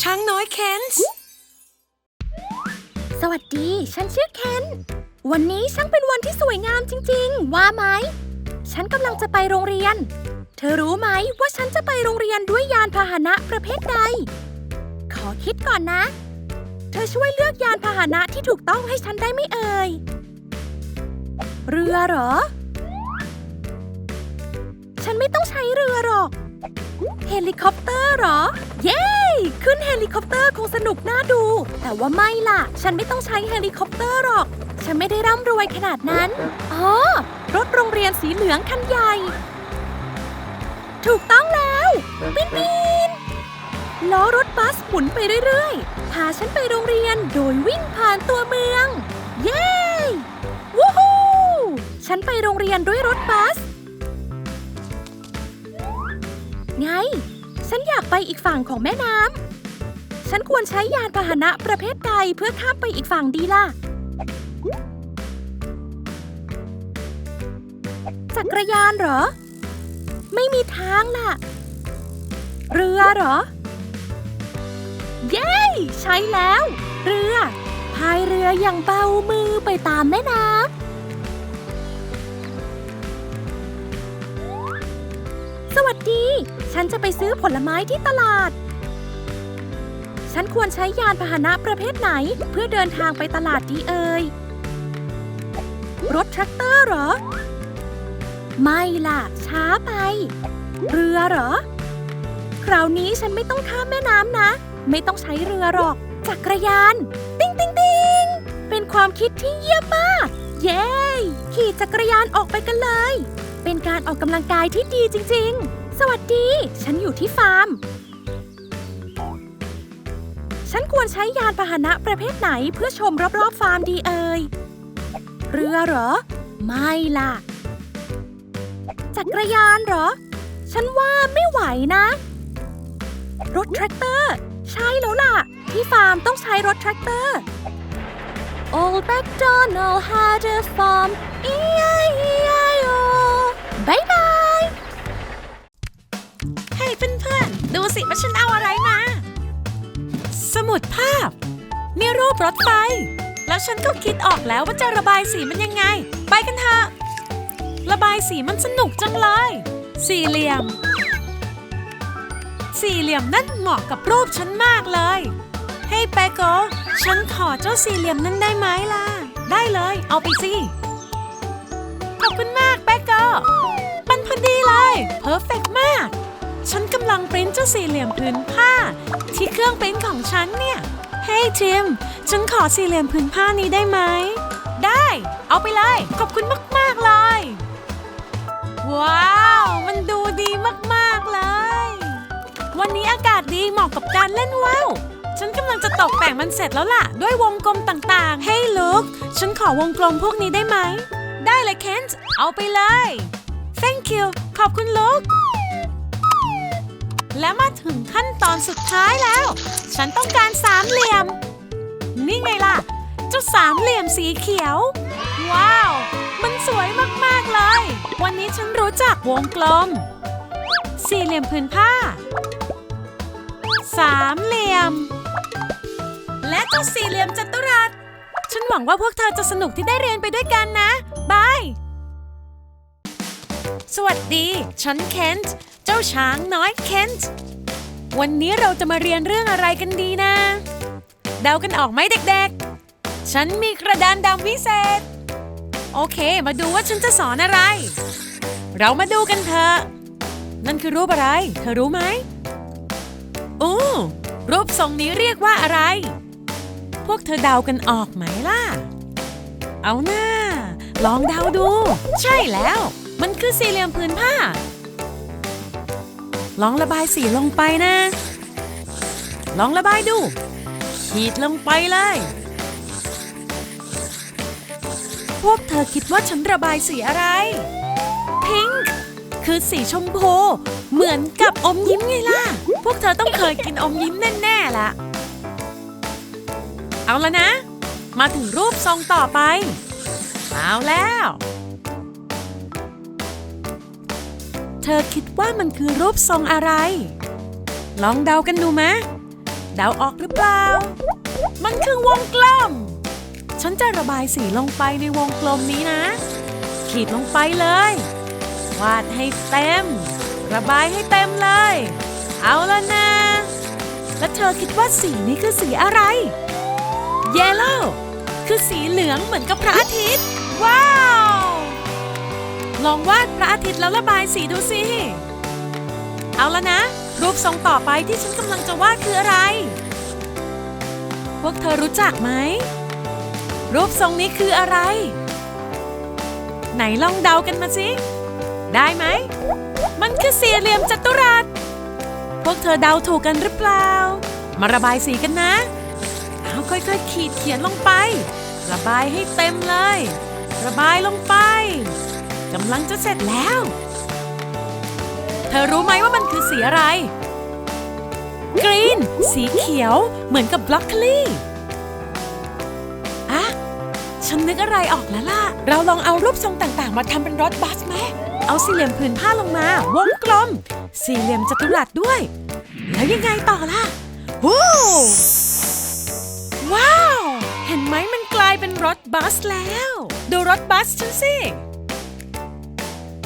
ช้างน้อยเคนส์สวัสดี ฉันชื่อเคน วันนี้ช่างเป็นวันที่สวยงามจริง ๆ ว่าไหม ฉันกำลังจะไปโรงเรียน เธอรู้ไหมว่าฉันจะไปโรงเรียนด้วยยานพาหนะประเภทใด ขอคิดก่อนนะ เธอช่วยเลือกยานพาหนะที่ถูกต้องให้ฉันได้ไหมเอ่ย เรือเหรอ ฉันไม่ต้องใช้เรือหรอก เฮลิคอปเตอร์เหรอ เย้ ขึ้นเฮลิคอปเตอร์คงสนุกน่าดู แต่ว่าไม่ล่ะ ฉันไม่ต้องใช้เฮลิคอปเตอร์หรอก ฉันไม่ได้ร่ำรวยขนาดนั้น อ๋อ รถโรงเรียนสีเหลืองคันใหญ่ ถูกต้องแล้วปีนปีนล้อรถบัสหมุนไปเรื่อยๆ พาฉันไปโรงเรียนโดยวิ่งผ่านตัวเมือง เย้ วู้ฮู้ฉันไปโรงเรียนด้วยรถบัส ไง ฉันอยากไปอีกฝั่งของแม่น้ำ ฉันควรใช้ยานพาหนะประเภทใดเพื่อข้ามไปอีกฝั่งดีล่ะ จักรยานเหรอ ไม่มีทางล่ะ เรือเหรอ เย้ ใช้แล้ว เรือ พายเรืออย่างเบามือไปตามแม่น้ำสวัสดี ฉันจะไปซื้อผลไม้ที่ตลาด ฉันควรใช้ยานพาหนะประเภทไหน เพื่อเดินทางไปตลาดดีเอ่ย รถแทรกเตอร์เหรอ ไม่ล่ะ ช้าไป เรือเหรอ คราวนี้ฉันไม่ต้องข้ามแม่น้ำนะ ไม่ต้องใช้เรือหรอก จักรยาน ติ้งติ้งติ้งเป็นความคิดที่เยี่ยมมาก เย้ ขี่จักรยานออกไปกันเลย เป็นการออกกำลังกายที่ดีจริง ๆ สวัสดี ฉันอยู่ที่ฟาร์ม ฉันควรใช้ยานพาหนะประเภทไหนเพื่อชมรอบๆฟาร์มดีเอ่ย เรือเหรอ ไม่ล่ะ จักรยานเหรอ ฉันว่าไม่ไหวนะ รถแทรกเตอร์ ใช่แล้วล่ะ ที่ฟาร์มต้องใช้รถแทรกเตอร์ Old MacDonald had a farm E-I-E-I-O บายบาย เฮ้ยเพื่อนๆ ดูสิว่าฉันเอาอะไรมา สมุดภาพ นี่รูปรถไฟ แล้วฉันก็คิดออกแล้วว่าจะระบายสีมันยังไง ไปกันเถอะระบายสีมันสนุกจังเลย สี่เหลี่ยม สี่เหลี่ยมนั่นเหมาะกับรูปฉันมากเลย เฮ้ยแปโกฉันขอเจ้าสี่เหลี่ยมนั้นได้ไหมล่ะ ได้เลย เอาไปสิ ขอบคุณมากแปโกมันพอดีเลย เพอร์เฟกมาก ฉันกำลังปริ้นเจ้าสี่เหลี่ยมผืนผ้า ที่เครื่องปริ้นของฉันเนี่ย เฮ้ยทิม ฉันขอสี่เหลี่ยมผืนผ้านี้ได้ไหม ได้ เอาไปเลย ขอบคุณมาก ๆ เลย ว้าว มันดูดีมาก ๆ เลย วันนี้อากาศดีเหมาะกับการเล่นว่าวฉันกำลังจะตกแต่งมันเสร็จแล้วล่ะ ด้วยวงกลมต่างๆ เฮ้ยลุก ฉันขอวงกลมพวกนี้ได้ไหม ได้เลยเคนส์เอาไปเลย thank you ขอบคุณลุก และมาถึงขั้นตอนสุดท้ายแล้ว ฉันต้องการสามเหลี่ยม นี่ไงล่ะ เจ้าสามเหลี่ยมสีเขียว ว้าว มันสวยมาก ๆ เลย วันนี้ฉันรู้จักวงกลม สี่เหลี่ยมผืนผ้า สามเหลี่ยม และเจ้าสี่เหลี่ยมจัตุรัส ฉันหวังว่าพวกเธอจะสนุกที่ได้เรียนไปด้วยกันนะ บาย สวัสดี ฉันเคนต์ เจ้าช้างน้อยเคนต์วันนี้เราจะมาเรียนเรื่องอะไรกันดีนะ เดากันออกไหมเด็กๆ ฉันมีกระดานดำวิเศษ โอเค มาดูว่าฉันจะสอนอะไร เรามาดูกันเถอะ นั่นคือรูปอะไร เธอรู้ไหมอู้รูปทรงนี้เรียกว่าอะไร พวกเธอเดากันออกไหมล่ะ เอาหน้า ลองเดาดู ใช่แล้ว มันคือสี่เหลี่ยมผืนผ้า ลองระบายสีลงไปนะ ลองระบายดู ขีดลงไปเลย พวกเธอคิดว่าฉันระบายสีอะไร พิงค์คือสีชมพู เหมือนกับอมยิ้มไงล่ะ พวกเธอต้องเคยกินอมยิ้มแน่ๆล่ะ เอาละนะ มาถึงรูปทรงต่อไป เอาแล้ว เธอคิดว่ามันคือรูปทรงอะไร ลองเดากันดูไหมเดาออกหรือเปล่า มันคือวงกลม ฉันจะระบายสีลงไปในวงกลมนี้นะ ขีดลงไปเลย วาดให้เต็ม ระบายให้เต็มเลย เอาละนะ แล้วเธอคิดว่าสีนี้คือสีอะไร เยลโล่คือสีเหลืองเหมือนกับพระอาทิตย์ ลองวาดพระอาทิตย์แล้วระบายสีดูสิ เอาละนะ รูปทรงต่อไปที่ฉันกำลังจะวาดคืออะไร พวกเธอรู้จักไหม รูปทรงนี้คืออะไร ไหนลองเดากันมาสิ ได้ไหม มันคือสี่เหลี่ยมจัตุรัส พวกเธอเดาถูกกันหรือเปล่า มาระบายสีกันนะ เอาค่อยๆ ขีดเขียนลงไป ระบายให้เต็มเลย ระบายลงไป กำลังจะเสร็จแล้ว เธอรู้ไหมว่ามันคือสีอะไร กรีน สีเขียว เหมือนกับบล็อกคลีอะฉันนึกอะไรออกแล้วล่ะ เราลองเอารูปทรงต่างๆ มาทำเป็นรถบัสไหม เอาสี่เหลี่ยมผืนผ้าลงมา วงกลม สี่เหลี่ยมจัตุรัสด้วย แล้วยังไงต่อล่ะว้วว้าว เห็นไหมมันกลายเป็นรถบัสแล้ว ดูรถบัสฉันสิ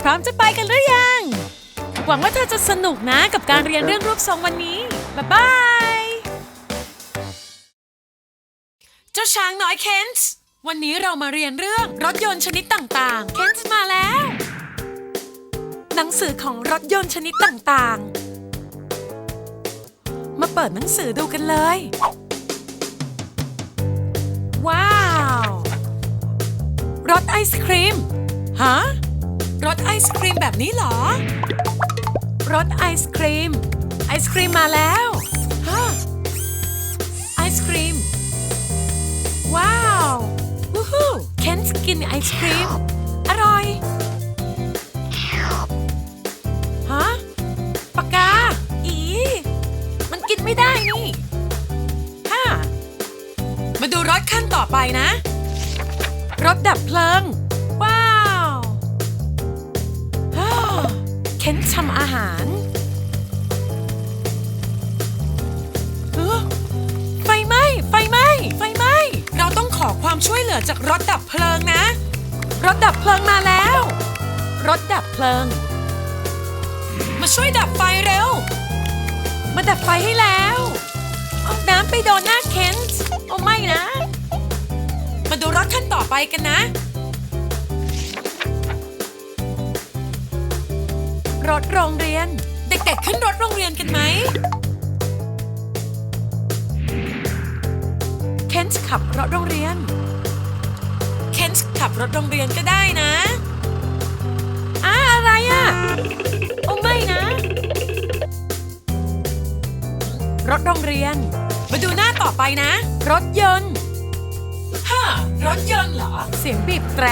ร้อมจะไปกันหรือยัง หวังว่าเธอจะสนุกนะกับการเรียนเรื่องรูปทรงวันนี้ บ๊ายบาย เจ้าช้างน้อยเคนส์วันนี้เรามาเรียนเรื่องรถยนต์ชนิดต่างๆ เคนส์มาแล้ว หนังสือของรถยนต์ชนิดต่างๆ มาเปิดหนังสือดูกันเลย ว้าว รถไอศครีม ฮะ รถไอศครีมแบบนี้เหรอรถไอศครีม ไอศครีมมาแล้วฮะไอศครีม ว้าววู้ฮู้เคนส์กินไอศครีม อร่อย ฮะปากกา อี มันกินไม่ได้นี่ฮะมาดูรถขั้นต่อไปนะรถดับเพลิง ค้นทำอาหารเฮ้อไฟไหม้ ไฟไหม้ ไฟไหม้ เราต้องขอความช่วยเหลือจากรถดับเพลิงนะ รถดับเพลิงมาแล้ว รถดับเพลิง มาช่วยดับไฟเร็ว มาดับไฟให้แล้วเอาน้ำไปโดนหน้าเคนส์โอ้ไม่นะ มาดูรถขั้นต่อไปกันนะ รถโรงเรียน เด็กๆขึ้นรถโรงเรียนกันไหม เคนส์ขับรถโรงเรียน เคนส์ขับรถโรงเรียนก็ได้นะอ่าอะไรอะโอ้ไม่นะ รถโรงเรียน มาดูหน้าต่อไปนะ รถยนต์ฮะรถยนต์เหรอ เสียงบีบแตร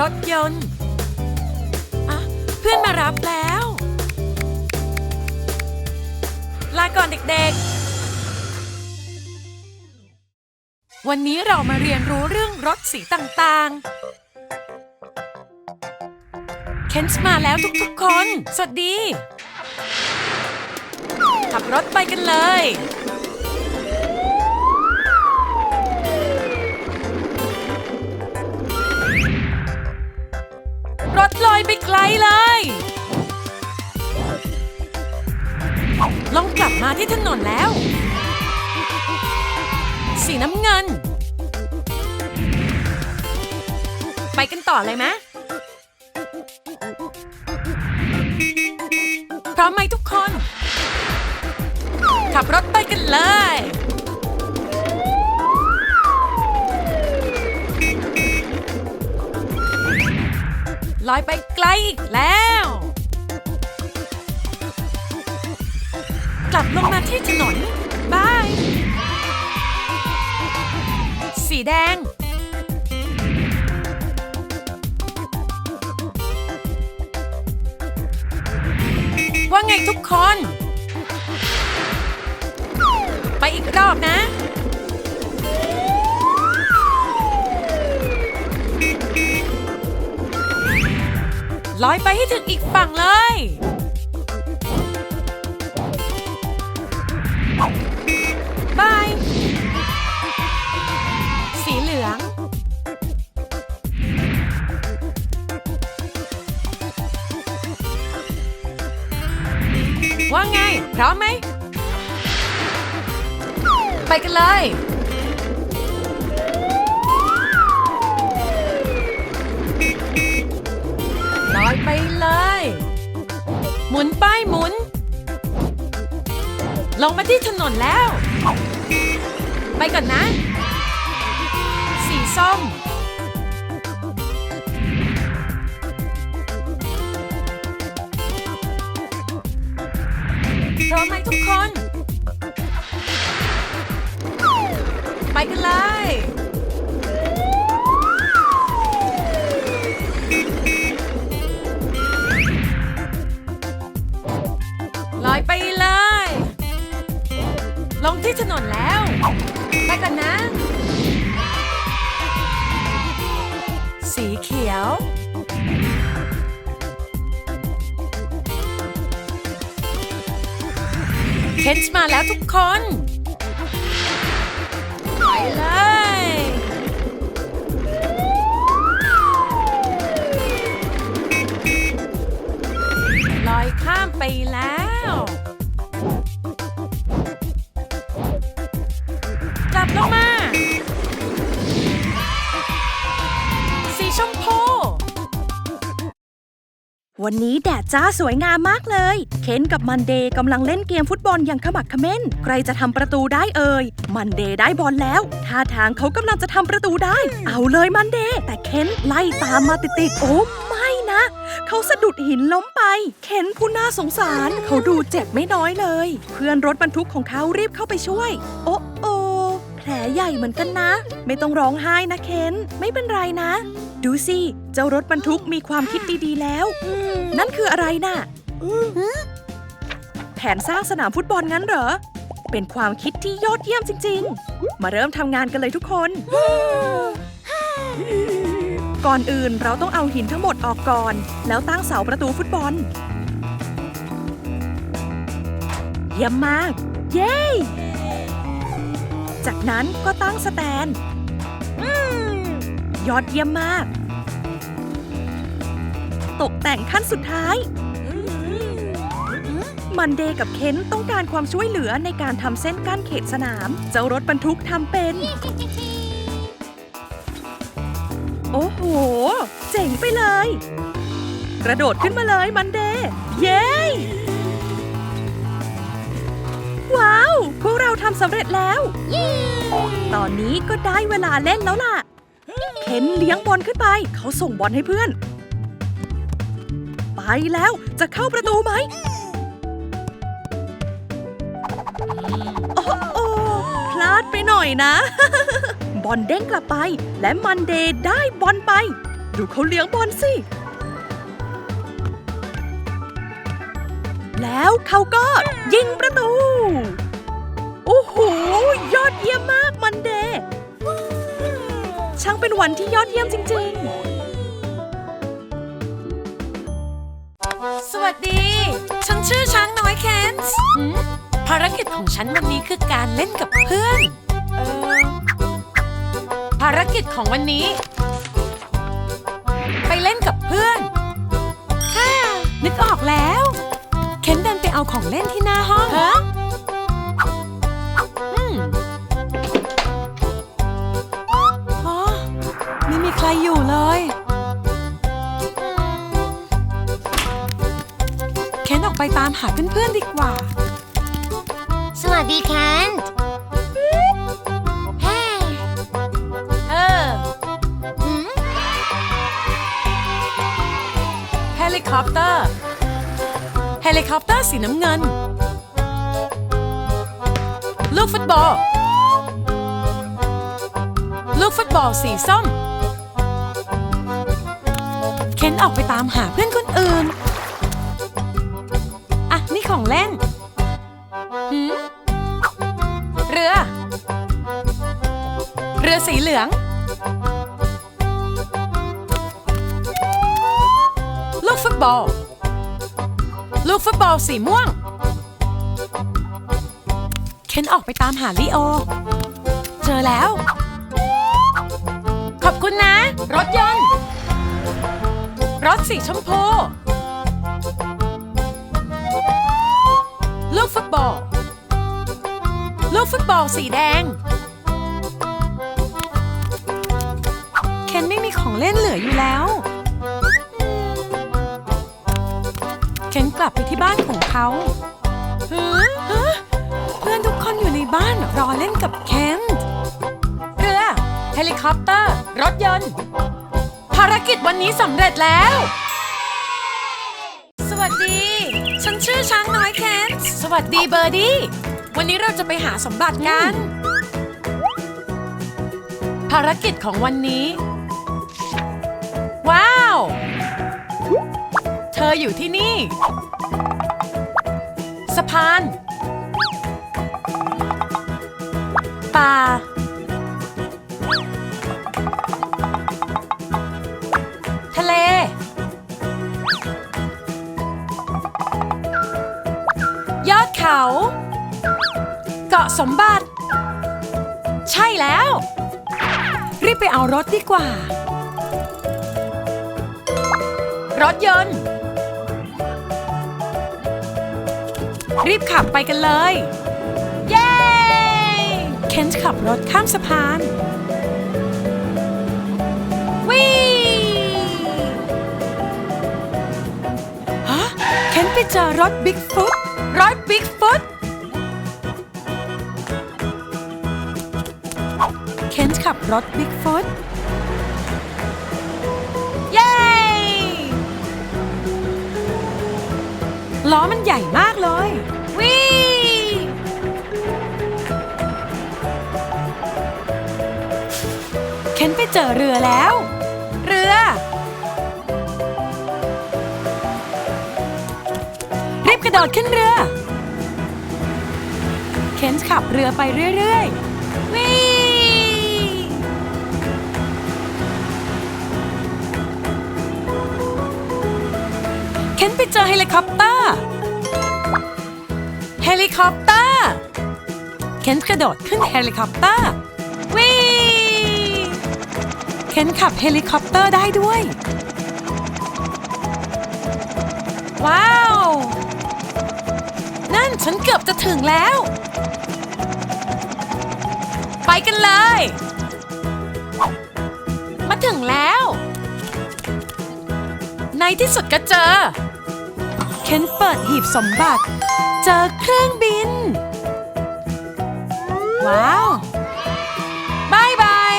รถยนต์อะเพื่อนมารับแล้ว ลาก่อนเด็กๆ วันนี้เรามาเรียนรู้เรื่องรถสีต่างๆ เคนส์มาแล้วทุกๆคน สวัสดี ขับรถไปกันเลย รถลอยไปไกลเลย ลองกลับมาที่ถนนแล้ว สีน้ำเงิน ไปกันต่อเลยไหมพร้อมไหมทุกคน ขับรถไปกันเลย ลอยไปไกลอีกแล้ว กลับลงมาที่ถนนบาย สีแดง ว่าไงทุกคน ไปอีกรอบนะ ลอยไปให้ถึงอีกฝั่งเลย บาย สีเหลือง ว่าไง พร้อมไหม ไปกันเลย หมุนป้ายหมุน ลงมาที่ถนนแล้ว ไปก่อนนะ สีส้ม พร้อมไหมทุกคน ไปกันเลย ที่ถนนแล้ว ไปกันนะ สีเขียว เคนส์มาแล้วทุกคน วันนี้แดดจ้าสวยงามมากเลย เคนกับมันเดย์กำลังเล่นเกมฟุตบอลอย่างขมักเขม้น ใครจะทำประตูได้เอ่ย มันเดย์ได้บอลแล้ว ท่าทางเขากำลังจะทำประตูได้ เอาเลยมันเดย์แต่เคนไล่ตามมาติดๆ โอ้ไม่นะ เขาสะดุดหินล้มไป เคนผู้น่าสงสาร เขาดูเจ็บไม่น้อยเลย เพื่อนรถบรรทุกของเขารีบเข้าไปช่วย โอ้โอแผลใหญ่เหมือนกันนะ ไม่ต้องร้องไห้นะเคนไม่เป็นไรนะ ดูสิ เจ้ารถบรรทุกมีความคิดดีๆแล้ว นั่นคืออะไรน่ะ แผนสร้างสนามฟุตบอลงั้นเหรอ เป็นความคิดที่ยอดเยี่ยมจริง ๆ มาเริ่มทำงานกันเลยทุกคน ก่อนอื่นเราต้องเอาหินทั้งหมดออกก่อน แล้วตั้งเสาประตูฟุตบอล เยี่ยมมาก เย้ จากนั้นก็ตั้งสแตน ยอดเยี่ยมมาก ตกแต่งขั้นสุดท้าย มันเดย์กับเคนต้องการความช่วยเหลือในการทำเส้นกั้นเขตสนาม เจ้ารถบรรทุกทำเป็น โอ้โห เจ๋งไปเลย กระโดดขึ้นมาเลยมันเดย์เย้ว้าว พวกเราทำสำเร็จแล้ว ตอนนี้ก็ได้เวลาเล่นแล้วล่ะ เข็นเลี้ยงบอลขึ้นไป เขาส่งบอลให้เพื่อน ไปแล้วจะเข้าประตูไหมโอ้โอพลาดไปหน่อยนะ บอลเด้งกลับไป และมันเดย์ได้บอลไป ดูเขาเลี้ยงบอลสิ แล้วเขาก็ยิงประตู โอ้โห ยอดเยี่ยมมากมันเดย์ ช่างเป็นวันที่ยอดเยี่ยมจริงสวัสดี ฉันชื่อช้างน้อยเคนส์หืมภารกิจของฉันวันนี้คือการเล่นกับเพื่อน เออ ภารกิจของวันนี้ ไปเล่นกับเพื่อนฮ่านึกออกแล้ว เคนเดินไปเอาของเล่นที่หน้าห้องฮะ ไม่มีใครอยู่เลยเคนออกไปตามหาเพื่อนๆดีกว่า สวัสดีแคนเฮ้เออหืมเฮลิคอปเตอร์ เฮลิคอปเตอร์สีน้ำเงิน ลูกฟุตบอล ลูกฟุตบอลสีส้มเคนออกไปตามหาเพื่อนคนอื่น อะ นี่ของเล่นหืมเรือ เรือสีเหลือง ลูกฟุตบอล ลูกฟุตบอลสีม่วง เคนออกไปตามหาลิโอ เจอแล้ว ขอบคุณนะ รถยนต์ รถสีชมพู ลูกฟุตบอล ลูกฟุตบอลสีแดง เคนไม่มีของเล่นเหลืออยู่แล้ว เคนกลับไปที่บ้านของเขาเพื่อนทุกคนอยู่ในบ้านรอเล่นกับเคนเรือเฮลิคอปเตอร์ รถยนต์ารกิจวันนี้สำเร็จแล้ว สวัสดี ฉันชื่อช้างน้อยเคนสวัสดีเบอร์ดี้ วันนี้เราจะไปหาสมบัติกัน ภารกิจของวันนี้ ว้าว เธออยู่ที่นี่ สะพาน ป่า สมบัติ ใช่แล้ว รีบไปเอารถดีกว่า รถยนต์ รีบขับไปกันเลย เย้ เคนขับรถข้ามสะพานวิ่ฮะ เคนไปเจอรถบิ๊กฟุต ขับรถบิ๊กฟุตเย้ ล้อมันใหญ่มากเลย วิ่เคนไปเจอเรือแล้ว เรือ รีบกระโดดขึ้นเรือเคนขับเรือไปเรื่อย ๆ เคนไปเจอเฮลิคอปเตอร์ เฮลิคอปเตอร์เคนกระโดดขึ้นเฮลิคอปเตอร์วิเคนขับเฮลิคอปเตอร์ได้ด้วย ว้าว นั่นฉันเกือบจะถึงแล้ว ไปกันเลย มาถึงแล้ว ในที่สุดก็เจอ เค้นเปิดหีบสมบัติ เจอเครื่องบิน ว้าวบายบาย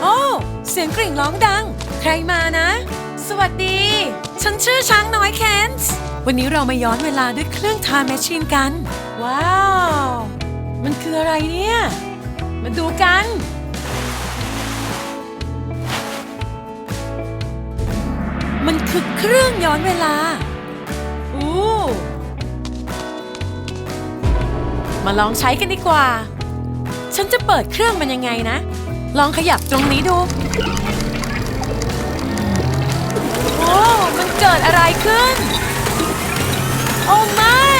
โอ้ เสียงกริ่งร้องดัง ใครมานะ สวัสดี ฉันชื่อช้างน้อยแคนส์วันนี้เรามาย้อนเวลาด้วยเครื่องทาแมชชีนกัน ว้าว มันคืออะไรเนี่ย มาดูกัน คือเครื่องย้อนเวลา อู้ มาลองใช้กันดีกว่า ฉันจะเปิดเครื่องมันยังไงนะ ลองขยับตรงนี้ดู โอ้ มันเกิดอะไรขึ้น โอ้ไม่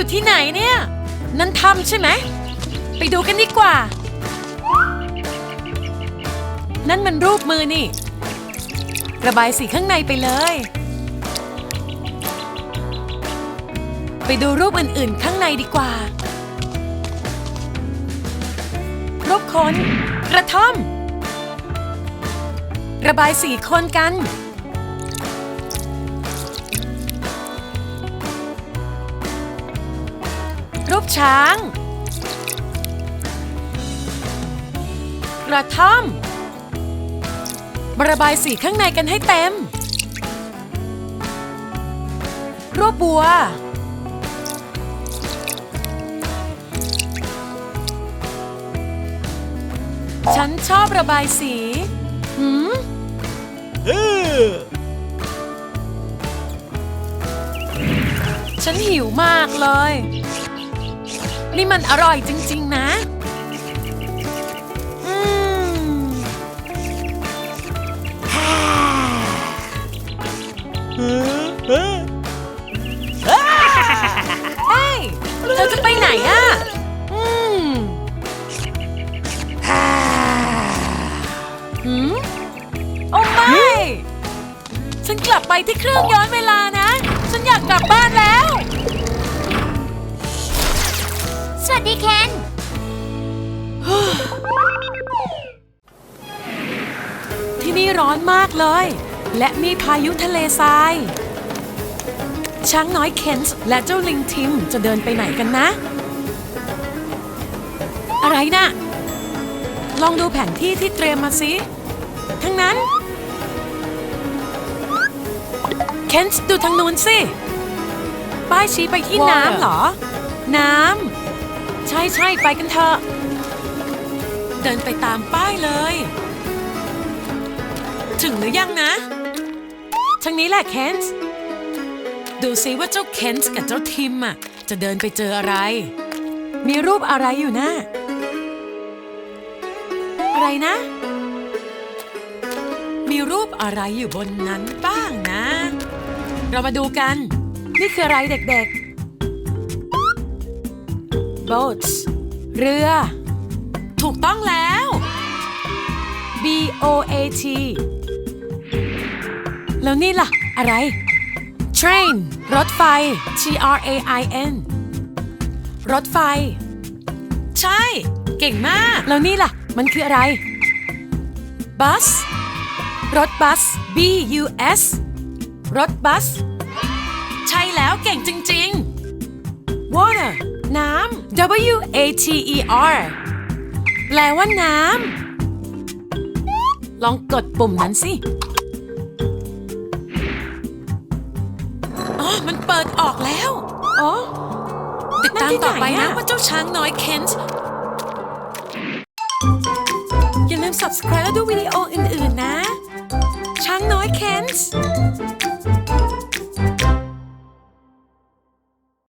อยู่ที่ไหนเนี่ย นั่นถ้ำใช่ไหม ไปดูกันดีกว่า นั่นมันรูปมือนี่ ระบายสีข้างในไปเลย ไปดูรูปอื่นๆ ข้างในดีกว่า รูปคน กระท่อม ระบายสีคนกัน ช้าง กระท่อมระบายสีข้างในกันให้เต็ม รวบบัว ฉันชอบระบายสีหืมฉันหิวมากเลย นี่มันอร่อยจริง ๆ นะอืมเฮ้ยเธอจะไปไหนอะอืมหืมโอ้ไม่ ฉันกลับไปที่เครื่องย้อนเวลานะ ฉันอยากกลับบ้านแล้ว วัสดีเคน ที่นี่ร้อนมากเลย และมีพายุทะเลทราย ช้างน้อยเคนส์และเจ้าลิงทิมจะเดินไปไหนกันนะ อะไรนะ่ะ ลองดูแผนที่ที่เตรียมมาสิทั้งนั้น เคนส์ดูทางนู้นสิ ป้ายชี้ไปที่น้ำเหรอ น้ำ ใช่ใช่ไปกันเถอะ เดินไปตามป้ายเลย ถึงหรือยังนะทางนี้แหละเคนส์ดูซิว่าเจ้าเคนส์กับเจ้าทิมอะจะเดินไปเจออะไร มีรูปอะไรอยู่นะ อะไรนะ มีรูปอะไรอยู่บนนั้นบ้างนะ เรามาดูกัน นี่คืออะไรเด็กๆ boats เรือ ถูกต้องแล้ว B O A T แล้วนี่ล่ะ อะไร train รถไฟ T R A I N รถไฟ ใช่ เก่งมาก แล้วนี่ล่ะ มันคืออะไร bus รถบัส B U S รถบัส ใช่แล้วเก่งจริง ๆ water น้ำ W A T E R แปลว่าน้ำ ลองกดปุ่มนั้นสิ อ๋อ มันเปิดออกแล้ว อ๋อ ติดตามต่อไปนะว่าเจ้าช้างน้อยเคนส์อย่าลืม subscribe และดูวิดีโออื่น ๆ นะ ช้างน้อยเคนส์